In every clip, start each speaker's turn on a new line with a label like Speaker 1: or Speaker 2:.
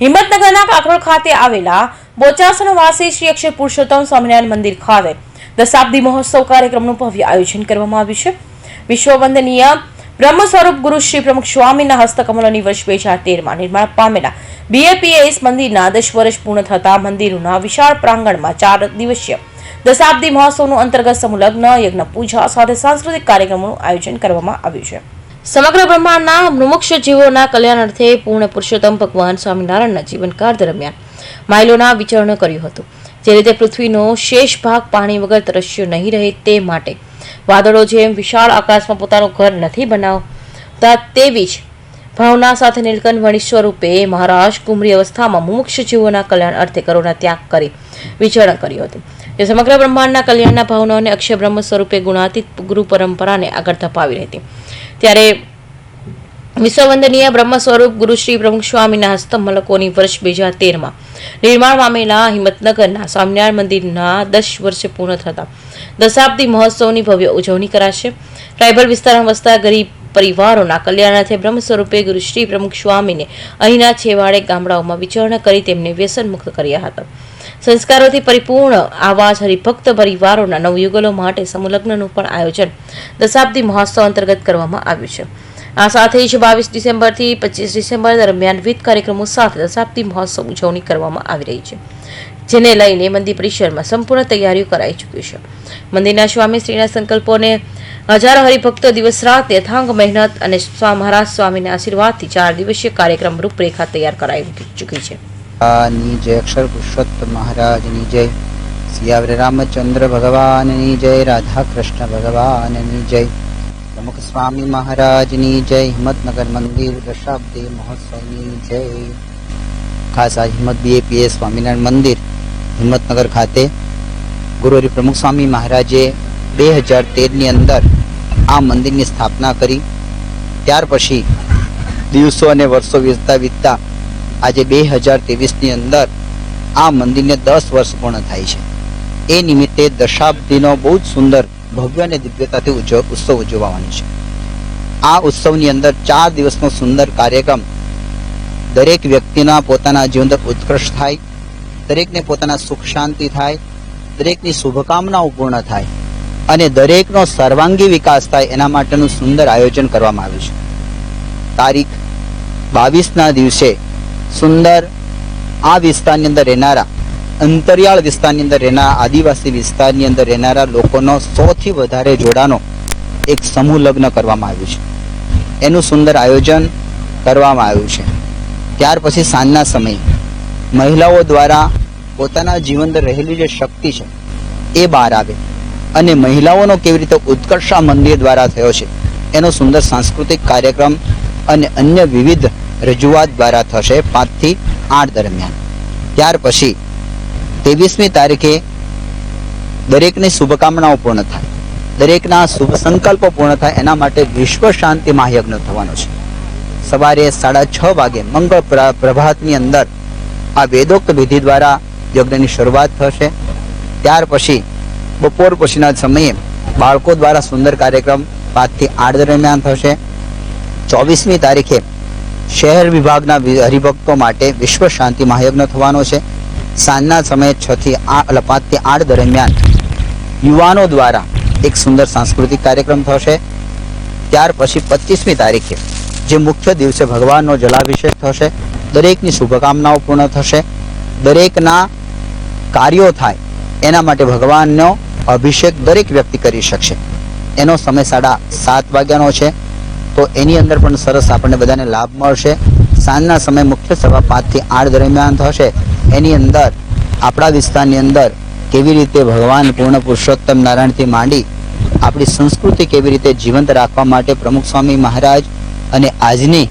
Speaker 1: હિંમતનગરના કાકરોલ ખાતે આવેલા બોચાસણ વાસી શ્રી અક્ષર પુરુષોત્તમ સ્વામિનારાયણ મંદિર ખાતે દશાબ્દી મહોત્સવ કાર્યક્રમનું ભવ્ય આયોજન કરવામાં આવ્યું છે. વિશ્વ વંદનીય બ્રહ્મ સ્વરૂપ ગુરુ શ્રી પ્રમુખ સ્વામીના હસ્તકમલોની વર્ષ બે હજાર તેરમાં નિર્માણ પામેલા બીએપીએસ મંદિરના દસ વર્ષ પૂર્ણ થતા મંદિરોના વિશાળ પ્રાંગણમાં ચાર દિવસીય દશાબ્દી મહોત્સવનું અંતર્ગત સમૂહલગ્ન યજ્ઞ, પૂજા સાથે સાંસ્કૃતિક કાર્યક્રમોનું આયોજન કરવામાં આવ્યું છે. સમગ્ર બ્રહ્માંડના મુમુક્ષ જીવોના કલ્યાણ અર્થે પૂર્ણ પુરુષોત્તમ ભગવાન સ્વામિનારાયણના જીવનકાળ દરમિયાન માઇલોના વિચરણ કર્યું હતું. જે રીતે પૃથ્વીનો શેષ ભાગ પાણી વગર તરસ્યો નહીં રહે તે માટે વાદળો જેમ વિશાળ આકાશમાં પોતાનું ઘર નથી બનાવતા તેવી જ ભાવના સાથે નીલકંઠ વણિક સ્વરૂપે મહારાજ કુમરી અવસ્થામાં મુમુક્ષ જીવોના કલ્યાણ અર્થે કરોના ત્યાગ કરી વિચરણ કર્યું હતું. જે સમગ્ર બ્રહ્માંડના કલ્યાણના ભાવનાઓને અક્ષય બ્રહ્મ સ્વરૂપે ગુણાતીત ગુરુ પરંપરાને આગળ ધપાવી રહી હતી ત્યારે વિશ્વવંદનીય બ્રહ્મ સ્વરૂપ ગુરુ શ્રી પ્રમુખ સ્વામીના હસ્તમલકોની વર્ષ બે હજાર તેરમાં નિર્માણ પામેલા હિંમતનગરના સ્વામિનારાયણ મંદિરના દસ વર્ષે પૂર્ણ થતા. દશાબ્દી મહોત્સવની ભવ્ય ઉજવણી કરાશે. ટ્રાઇબલ વિસ્તારમાં વસતા ગરીબ પરિવારોના કલ્યાણાર્થે બ્રહ્મ સ્વરૂપે ગુરુ પ્રમુખ સ્વામીને અહીંના છેવાડે ગામડાઓમાં વિચરણ કરી તેમને વ્યસનમુક્ત કર્યા હતા. સંસ્કારોથી પરિપૂર્ણ આવા હરિભક્ત પરિવારોના નવયુગલો માટે સમુલગ્નનું પણ આયોજન દશાબ્દી મહોત્સવ અંતર્ગત કરવામાં આવ્યું છે. આ સાથે જ બાવીસ ડિસેમ્બરથી પચીસ ડિસેમ્બર દરમિયાન વિવિધ કાર્યક્રમો સાથે દશાબ્દી મહોત્સવ ઉજવણી કરવામાં આવી રહી છે, જેને લઈને મંદિર પરિસરમાં સંપૂર્ણ તૈયારીઓ કરાઈ ચૂકી છે. મંદિરના સ્વામી શ્રીના સંકલ્પોને હજારો હરિભક્તો દિવસ રાત યથાંગ મહેનત અને સ્વા, મહારાજ સ્વામીના આશીર્વાદથી ચાર દિવસીય કાર્યક્રમ રૂપરેખા તૈયાર કરાઈ ચૂકી છે.
Speaker 2: ની જય અક્ષર પુરુષોત્તમ મહારાજની જય. સિયાવર રામચંદ્ર ભગવાનની જય રાધા કૃષ્ણ ભગવાનની જય. પ્રમુખ સ્વામી મહારાજની જય, હિંમતનગર મંદિર દશાબ્દી મહોત્સવની જય. ખાસ આ હિંમત બીએપીએ સ્વામિનારાયણ મંદિર હિંમતનગર ખાતે ગુરુ પ્રમુખ સ્વામી મહારાજે બે હજાર તેરની અંદર આ મંદિરની સ્થાપના કરી. ત્યાર પછી દિવસો અને વર્ષો વીતતા વીતતા આજે બે હજાર ત્રેવીસની અંદર આ મંદિરને દસ વર્ષ પૂર્ણ થાય છે. એ નિમિત્તે દશાબ્દીનો બહુ જ સુંદર ભવ્ય અને દિવ્યતાથી ઉત્સવ ઉજવવાનો છે. આ ઉત્સવની અંદર ચાર દિવસનો સુંદર કાર્યક્રમ દરેક વ્યક્તિના પોતાના જીવન ઉત્કર્ષ થાય, દરેકને પોતાના સુખ શાંતિ થાય, દરેકની શુભકામનાઓ પૂર્ણ થાય. અને દરેકનો સર્વાંગી વિકાસ થાય એના માટેનું સુંદર આયોજન કરવામાં આવ્યું છે. તારીખ બાવીસના દિવસે સુંદર આ વિસ્તારની અંદર રહેનારા, અંતરિયાળ વિસ્તારની અંદર રહેનારા, આદિવાસી વિસ્તારની અંદર રહેનારા લોકોનો સૌથી વધારે જોડાનો એક સમૂહ લગ્ન કરવામાં આવ્યું છે. એનું સુંદર આયોજન કરવામાં આવ્યું છે. ત્યાર પછી સાંજના સમયે મહિલાઓ દ્વારા પોતાના જીવન રહેલી જે શક્તિ છે એ બહાર આવે. અને મહિલાઓનો કેવી રીતે ઉત્કર્ષા મંદિર દ્વારા થયો છે, એનો સુંદર સાંસ્કૃતિક કાર્યક્રમ અને અન્ય વિવિધ રજૂઆત દ્વારા થશે પાંચથી આઠ દરમિયાન. ત્યાર પછી ત્રેવીસમી તારીખે દરેકની શુભકામનાઓ પૂર્ણ થાય. દરેકના શુભ સંકલ્પો પૂર્ણ થાય, એના માટે વિશ્વ શાંતિ મહાયજ્ઞ થવાનો છે. સવારે સાડા છ વાગે મંગળ પ્ર- પ્રભાતની અંદર આ વેદોક્ત વિધિ દ્વારા યજ્ઞની શરૂઆત થશે. ત્યાર પછી બપોર પછીના સમયે બાળકો દ્વારા સુંદર કાર્યક્રમ પાંચથી આઠ દરમિયાન થશે. ચોવીસમી તારીખે શહેર વિભાગના હરિભક્તો માટે વિશ્વ શાંતિ મહાયજ્ઞ થવાનો છે. સાંજના સમયે છ થી આઠ પાંચથી આઠ દરમિયાન યુવાનો દ્વારા એક સુંદર સાંસ્કૃતિક કાર્યક્રમ થશે. ત્યાર પછી પચીસમી તારીખે જે મુખ્ય દિવસે ભગવાનનો જલાભિષેક થશે. દરેકની શુભકામનાઓ પૂર્ણ થશે. દરેકના કાર્યો થાય એના માટે ભગવાનનો અભિષેક દરેક વ્યક્તિ કરી શકશે. એનો સમય સાડા સાત વાગ્યાનો છે. તો એની અંદર પણ સરસ આપણને બધાને લાભ મળશે. સાંજના સમય મુખ્ય સભા પાંચથી આઠ દરમિયાન થશે. એની અંદર, આપણા વિસ્તારની અંદર કેવી રીતે ભગવાન પૂર્ણ પુરુષોત્તમ નારાયણથી માંડી આપણી સંસ્કૃતિ કેવી રીતે જીવંત રાખવા માટે પ્રમુખ સ્વામી મહારાજ અને આજની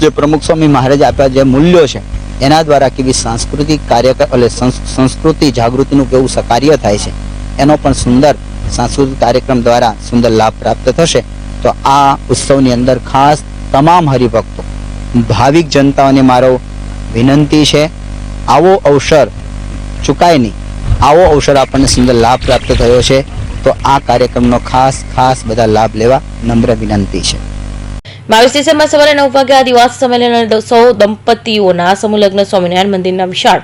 Speaker 2: જે પ્રમુખ સ્વામી મહારાજ આપ્યા જે મૂલ્યો છે એના દ્વારા કેવી સાંસ્કૃતિક કાર્ય એટલે સંસ્કૃતિ જાગૃતિનું કેવું સકાર્ય થાય છે, એનો પણ સુંદર સાંસ્કૃતિક કાર્યક્રમ દ્વારા સુંદર લાભ પ્રાપ્ત થશે. તો આ ઉત્સવની અંદર ખાસ તમામ હરિભક્તો, ભાવિક જનતાઓને મારો વિનંતી છે, આવો અવસર ચૂકાય નહીં. આવો અવસર આપણને સુંદર લાભ પ્રાપ્ત થયો છે. તો આ કાર્યક્રમનો ખાસ ખાસ બધા લાભ લેવા નમ્ર વિનંતી છે.
Speaker 1: બાવીસ ડિસેમ્બર સવારે નવ વાગે આદિવાસી સંમેલન સૌ દંપતીઓના સમૂહ લગ્ન સ્વામિનારાયણ મંદિરના વિશાળ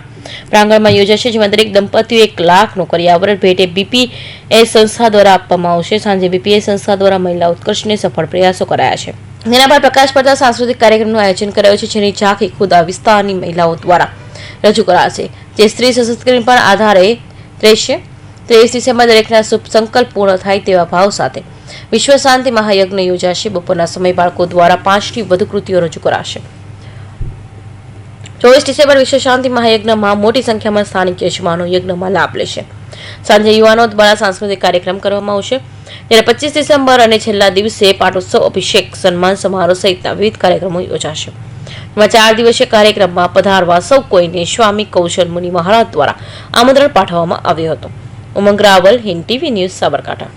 Speaker 1: પ્રાંગણમાં યોજાશે, જેમાં દરેક દંપતીઓ એક લાખનું પર્યાવરણ ભેટે બીપીએ સંસ્થા દ્વારા આપવામાં આવશે. સાંજે બીપીએ સંસ્થા દ્વારા મહિલા ઉત્કર્ષને સફળ પ્રયાસો કરાયા છે. તેના પર પ્રકાશ પડતા સાંસ્કૃતિક કાર્યક્રમનું આયોજન કરાયું છે, જેની ઝાંખી ખુદ આ વિસ્તારની મહિલાઓ દ્વારા રજૂ કરાશે. જે સ્ત્રી સશક્તિકરણ પર આધારે રહેશે. ત્રેવીસ ડિસેમ્બર દરેકના શુભ સંકલ્પ પૂર્ણ થાય તેવા ભાવ સાથે વિશ્વ શાંતિ મહાયજ્ઞ યોજાશે. બપોરના સમય બાળકો દ્વારા પાંચથી વધુ કૃતિઓ રજૂ કરાશે. ચોવીસ ડિસેમ્બર વિશ્વ શાંતિ મહાયજ્ઞમાં મોટી સંખ્યામાં સ્થાનિક યજમાનો યજ્ઞમાં લાભ લેશે. સાંજે યુવાનો દ્વારા સાંસ્કૃતિક કાર્યક્રમ કરવામાં આવશે. જ્યારે પચીસ ડિસેમ્બર અને છેલ્લા દિવસે પાટોત્સવ અભિષેક સન્માન સમારોહ સહિતના વિવિધ કાર્યક્રમો યોજાશે. એમાં ચાર દિવસીય કાર્યક્રમમાં પધારવા સૌ કોઈને સ્વામી કૌશલ મુનિ મહારાજ દ્વારા આમંત્રણ પાઠવવામાં આવ્યું હતું. Umang Raval, Hind TV news, Sabarkantha.